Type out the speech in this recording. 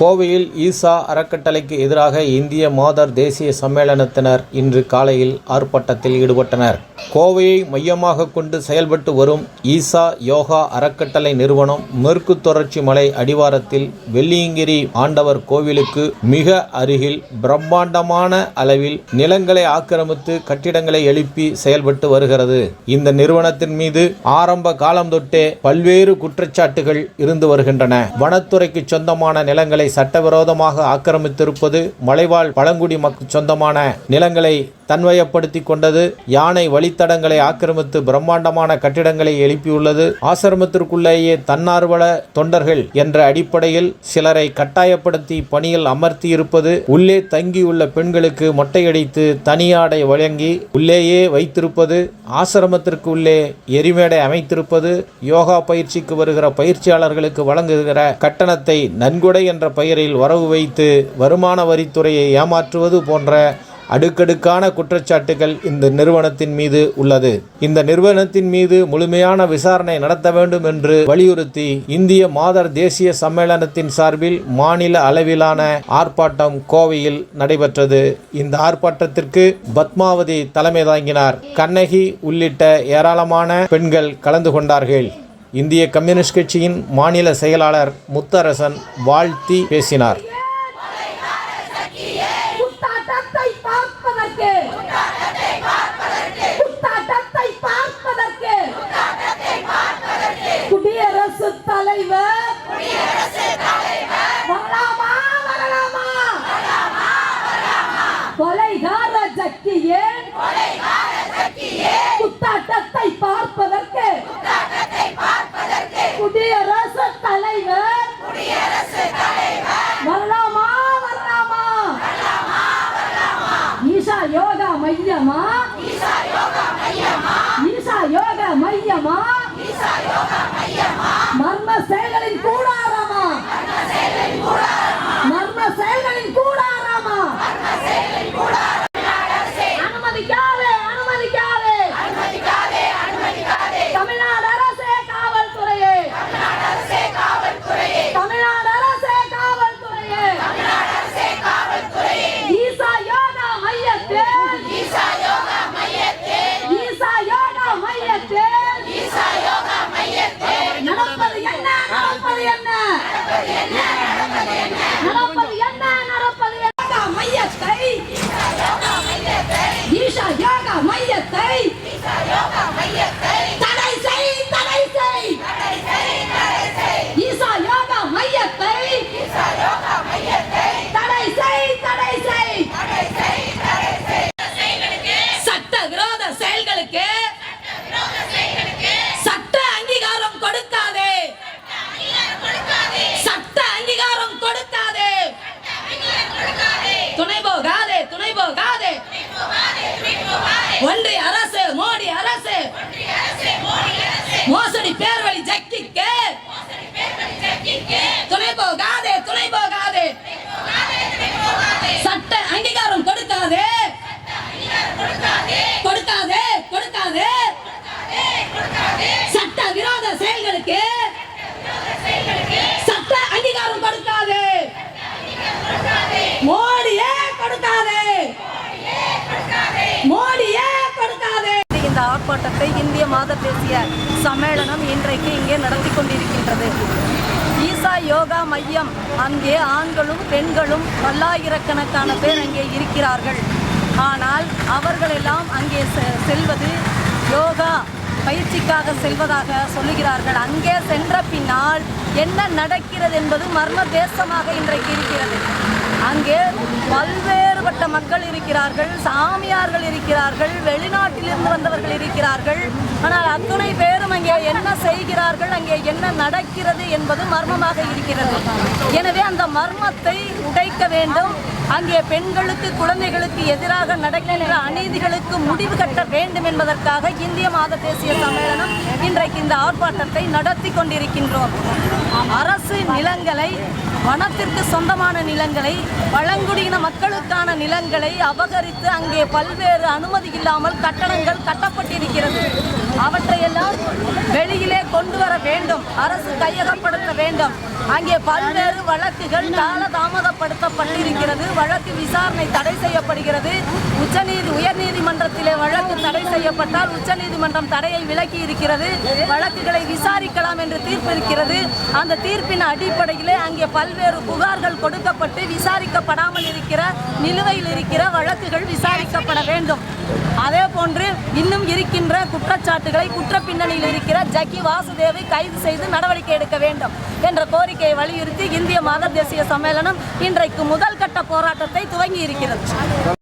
கோவையில் ஈசா அறக்கட்டளைக்கு எதிராக இந்திய மாதர் தேசிய சம்மேளனத்தினர் இன்று காலையில் ஆர்ப்பாட்டத்தில் ஈடுபட்டனர். கோவையை மையமாக கொண்டு செயல்பட்டு வரும் ஈசா யோகா அறக்கட்டளை நிறுவனம் மேற்கு தொடர்ச்சி மலை அடிவாரத்தில் வெள்ளியங்கிரி ஆண்டவர் கோவிலுக்கு மிக அருகில் பிரம்மாண்டமான அளவில் நிலங்களை ஆக்கிரமித்து கட்டிடங்களை எழுப்பி செயல்பட்டு வருகிறது. இந்த நிறுவனத்தின் மீது ஆரம்ப காலம் தொட்டே பல்வேறு குற்றச்சாட்டுகள் இருந்து வருகின்றன. வனத்துறைக்கு சொந்தமான நிலங்களை சட்டவிரோதமாக ஆக்கிரமித்திருப்பது மலைவாழ் பழங்குடி மக்கள் சொந்தமான நிலங்களை தன்வயப்படுத்தி கொண்டது. யானை வழித்தடங்களை ஆக்கிரமித்து பிரம்மாண்டமான கட்டிடங்களை எழுப்பியுள்ளது. ஆசிரமத்திற்குள்ளேயே தன்னார்வல தொண்டர்கள் என்ற அடிப்படையில் சிலரை கட்டாயப்படுத்தி பணியில் அமர்த்தி இருப்பது உள்ளே தங்கியுள்ள பெண்களுக்கு மொட்டையடித்து தனியாடை வழங்கி உள்ளேயே வைத்திருப்பது. ஆசிரமத்திற்கு உள்ளே எரிமேடை அமைத்திருப்பது. யோகா பயிற்சிக்கு வருகிற பயிற்சியாளர்களுக்கு வழங்குகிற கட்டணத்தை நன்கொடை என்ற பெயரில் வரவு வைத்து வருமான வரித்துறையை ஏமாற்றுவது போன்ற அடுக்கடுக்கான குற்றச்சாட்டுகள் இந்த நிறுவனத்தின் மீது உள்ளது. இந்த நிறுவனத்தின் மீது முழுமையான விசாரணை நடத்த வேண்டும் என்று வலியுறுத்தி இந்திய மாதர் தேசிய சம்மேளனத்தின் சார்பில் மாநில அளவிலான ஆர்ப்பாட்டம் கோவையில் நடைபெற்றது. இந்த ஆர்ப்பாட்டத்திற்கு பத்மாவதி தலைமை தாங்கினார். கண்ணகி உள்ளிட்ட ஏராளமான பெண்கள் கலந்து கொண்டார்கள். இந்திய கம்யூனிஸ்ட் கட்சியின் மாநில செயலாளர் முத்தரசன் வாழ்த்தி பேசினார். மையமா? ஈஷா யோகா மையமா? மர்ம செயல்களின் கூடாரமா ஒன்றிய அரசு மோடி அரசு. மோசடி பேர்வழி ஜக்கிக்கு. துணை போகாதே துணை போகாதே. சட்ட அங்கீகாரம் கொடுக்காதே. கொடுக்காதே கொடுக்காதே. சட்ட விரோத செயல்களுக்கு. சட்ட அங்கீகாரம் கொடுக்காதே. மோடியே கொடுக்காதே. மோடி இந்த ஆர்ப்பாட்டத்தை இந்திய மாத தேசிய சம்மேளனம் இன்றைக்கு இங்கே நடத்தி கொண்டிருக்கின்றது. ஈசா யோகா மையம் அங்கே ஆண்களும் பெண்களும் பல்லாயிரக்கணக்கான பேர் அங்கே இருக்கிறார்கள். ஆனால் அவர்களெல்லாம் அங்கே செ- செல்வது யோகா பயிற்சிக்காக செல்வதாக சொல்லுகிறார்கள். அங்கே சென்ற பின்னால் என்ன நடக்கிறது என்பது மர்ம தேசமாக இன்றைக்கு இருக்கிறது. அங்கே பல்வேறுபட்ட மக்கள் இருக்கிறார்கள் சாமியார்கள் இருக்கிறார்கள் வெளிநாட்டிலிருந்து வந்தவர்கள் இருக்கிறார்கள். ஆனால் அத்துணை பேரும் அங்கே என்ன செய்கிறார்கள் அங்கே என்ன நடக்கிறது என்பது மர்மமாக இருக்கிறது. எனவே அந்த மர்மத்தை உடைக்க வேண்டும். அங்கே பெண்களுக்கு குழந்தைகளுக்கு எதிராக நடக்கின்ற அநீதிகளுக்கு முடிவு கட்ட வேண்டும் என்பதற்காக இந்திய மாத தேசிய சம்மேளனம் இன்றைக்கு இந்த ஆர்ப்பாட்டத்தை நடத்தி கொண்டிருக்கின்றோம். அரசு நிலங்களை வனத்திற்கு சொந்தமான நிலங்களை பழங்குடியின மக்களுக்கான நிலங்களை அபகரித்து அங்கே பல்வேறு அனுமதி இல்லாமல் கட்டணங்கள் கட்டப்பட்டிருக்கிறது. அவற்றையெல்லாம் வெளியிலே கொண்டு வர வேண்டும். அரசு கையகப்படுத்த வேண்டும். அங்கே பல்வேறு வழக்குகள் கால தாமதப்படுத்தப்பட்டிருக்கிறது வழக்கு விசாரணை தடை செய்யப்படுகிறது. உச்சநீதி உயர்நீதிமன்றத்திலே வழக்கு தடை செய்யப்பட்டால் உச்சநீதிமன்றம் தடையை விலக்கி இருக்கிறது வழக்குகளை விசாரிக்கலாம் என்று தீர்ப்பு இருக்கிறது. அந்த தீர்ப்பின் அடிப்படையிலே அங்கே பல்வேறு புகார்கள் கொடுக்கப்பட்டு விசாரிக்கப்படாமல் இருக்கிற நிலுவையில் இருக்கிற வழக்குகள் விசாரிக்கப்பட வேண்டும். அதே போன்று இன்னும் இருக்கின்ற குற்றச்சாட்டுகளை குற்ற பின்னணியில் இருக்கிற ஜக்கி வாசுதேவை கைது செய்து நடவடிக்கை எடுக்க வேண்டும் என்ற கோரிக்கையை வலியுறுத்தி இந்திய மத தேசிய சம்மேளனம் இன்றைக்கு முதல் கட்ட போராட்டத்தை துவங்கி இருக்கிறது